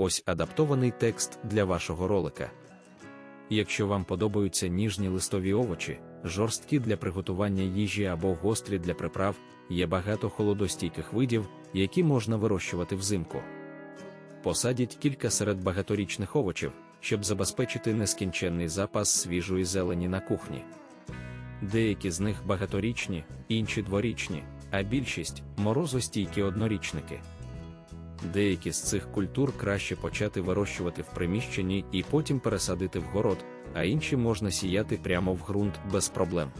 ось адаптований текст для вашого ролика. Якщо вам подобаються ніжні листові овочі, жорсткі для приготування їжі або гострі для приправ, є багато холодостійких видів, які можна вирощувати взимку. Посадіть кілька серед багаторічних овочів, щоб забезпечити нескінченний запас свіжої зелені на кухні. Деякі з них багаторічні, інші дворічні, а більшість морозостійкі однорічники. Деякі з цих культур краще почати вирощувати в приміщенні і потім пересадити в город, а інші можна сіяти прямо в ґрунт без проблем.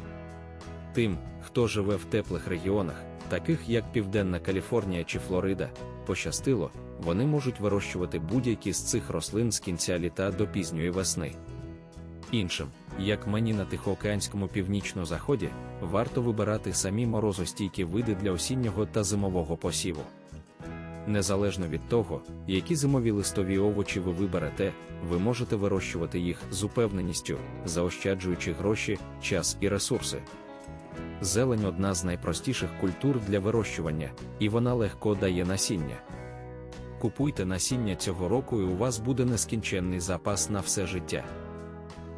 Тим, хто живе в теплих регіонах, таких як Південна Каліфорнія чи Флорида, пощастило, вони можуть вирощувати будь-які з цих рослин з кінця літа до пізньої весни. Іншим, як мені на Тихоокеанському північно-заході, варто вибирати самі морозостійкі види для осіннього та зимового посіву. Незалежно від того, які зимові листові овочі ви виберете, ви можете вирощувати їх з упевненістю, заощаджуючи гроші, час і ресурси. Зелень одна з найпростіших культур для вирощування, і вона легко дає насіння. Купуйте насіння цього року, і у вас буде нескінченний запас на все життя.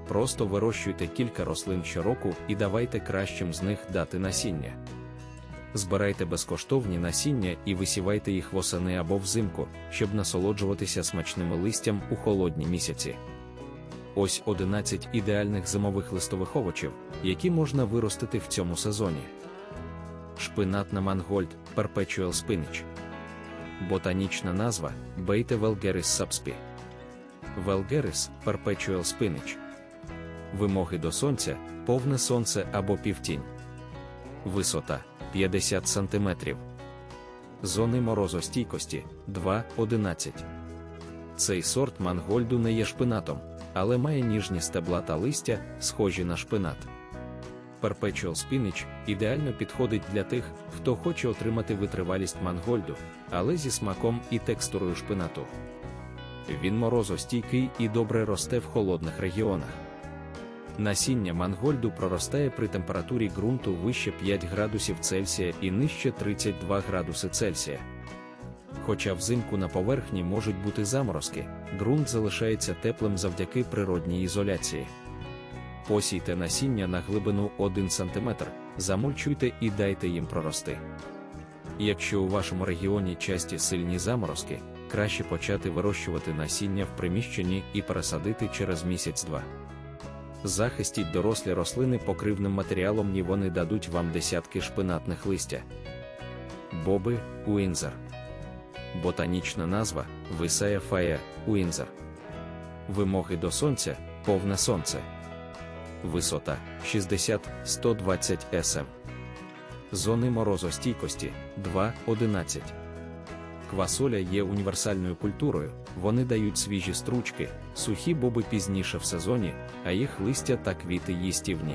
Просто вирощуйте кілька рослин щороку і давайте кращим з них дати насіння. Збирайте безкоштовні насіння і висівайте їх восени або взимку, щоб насолоджуватися смачними листям у холодні місяці. Ось 11 ідеальних зимових листових овочів, які можна виростити в цьому сезоні. Шпинат на мангольд Perpetual Spinach. Ботанічна назва Beta Velgaris subsp. Velgaris Perpetual Spinach. Вимоги до сонця повне сонце або півтінь. Висота 50 см. Зони морозостійкості 2-11. Цей сорт мангольду не є шпинатом, але має ніжні стебла та листя, схожі на шпинат. Perpetual Spinach ідеально підходить для тих, хто хоче отримати витривалість мангольду, але зі смаком і текстурою шпинату. Він морозостійкий і добре росте в холодних регіонах. Насіння мангольду проростає при температурі ґрунту вище 5 градусів Цельсія і нижче 32 градуси Цельсія. Хоча взимку на поверхні можуть бути заморозки, ґрунт залишається теплим завдяки природній ізоляції. Посійте насіння на глибину 1 см, замульчуйте і дайте їм прорости. Якщо у вашому регіоні часті сильні заморозки, краще почати вирощувати насіння в приміщенні і пересадити через місяць-два. Захистіть дорослі рослини покривним матеріалом, і вони дадуть вам десятки шпинатних листя. Боби Уінзер. Ботанічна назва Висая Фая Уінзер. Вимоги до сонця повне сонце. Висота 60-120 см. Зони морозостійкості 2-11. Квасоля є універсальною культурою, вони дають свіжі стручки, сухі боби пізніше в сезоні, а їх листя та квіти їстівні.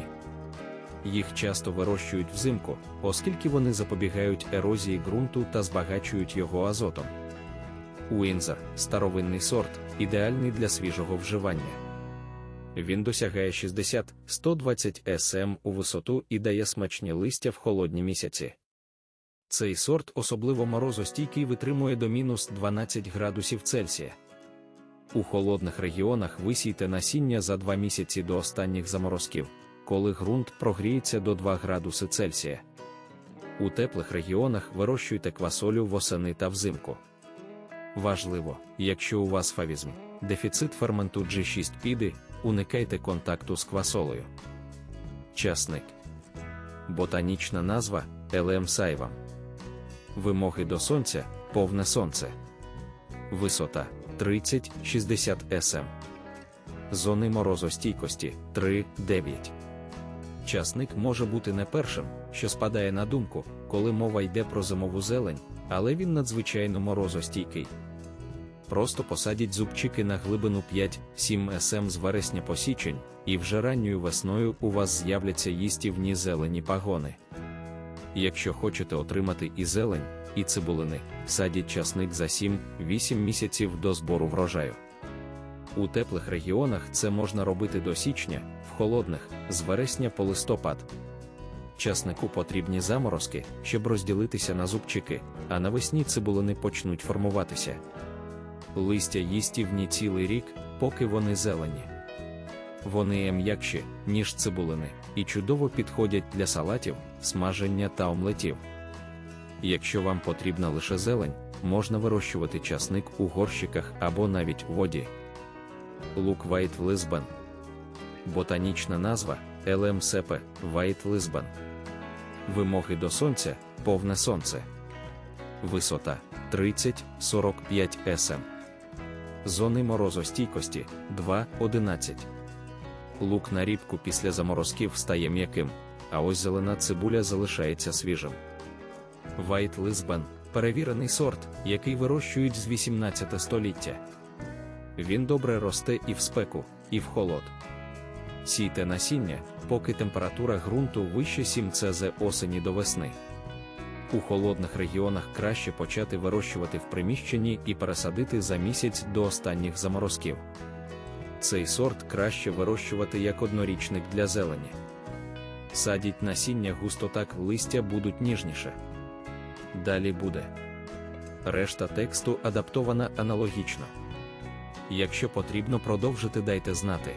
Їх часто вирощують взимку, оскільки вони запобігають ерозії ґрунту та збагачують його азотом. Уінзер старовинний сорт, ідеальний для свіжого вживання. Він досягає 60-120 см у висоту і дає смачні листя в холодні місяці. Цей сорт особливо морозостійкий витримує до мінус 12 градусів Цельсія. У холодних регіонах висійте насіння за 2 місяці до останніх заморозків, коли ґрунт прогріється до 2 градуси Цельсія. У теплих регіонах вирощуйте квасолю восени та взимку. Важливо, якщо у вас фавізм, дефіцит ферменту G6 піди, уникайте контакту з квасолею. Часник. Ботанічна назва Елем сайвам. Вимоги до сонця повне сонце. Висота 30-60 см. Зони морозостійкості 3-9. Часник може бути не першим, що спадає на думку, коли мова йде про зимову зелень, але він надзвичайно морозостійкий. Просто посадіть зубчики на глибину 5-7 см з вересня по січень, і вже ранньою весною у вас з'являться їстівні зелені пагони. Якщо хочете отримати і зелень, і цибулини, садіть часник за 7-8 місяців до збору врожаю. У теплих регіонах це можна робити до січня, в холодних з вересня по листопад. Часнику потрібні заморозки, щоб розділитися на зубчики, а навесні цибулини почнуть формуватися. Листя їстівні цілий рік, поки вони зелені. Вони м'якші, ніж цибулини, і чудово підходять для салатів, смаження та омлетів. Якщо вам потрібна лише зелень, можна вирощувати часник у горщиках або навіть у воді. Лук White Lisbon. Ботанічна назва LM Sepe White Lisbon. Вимоги до сонця повне сонце. Висота 30-45 см. Зони морозостійкості 2-11. Лук на рібку після заморозків стає м'яким, а ось зелена цибуля залишається свіжим. White Lisbon – перевірений сорт, який вирощують з 18 століття. Він добре росте і в спеку, і в холод. Сійте насіння, поки температура ґрунту вище 7 Цз осені до весни. У холодних регіонах краще почати вирощувати в приміщенні і пересадити за місяць до останніх заморозків. Цей сорт краще вирощувати як однорічник для зелені. Садіть насіння густо так листя будуть ніжніше. Далі буде. Решта тексту адаптована аналогічно. Якщо потрібно продовжити, дайте знати.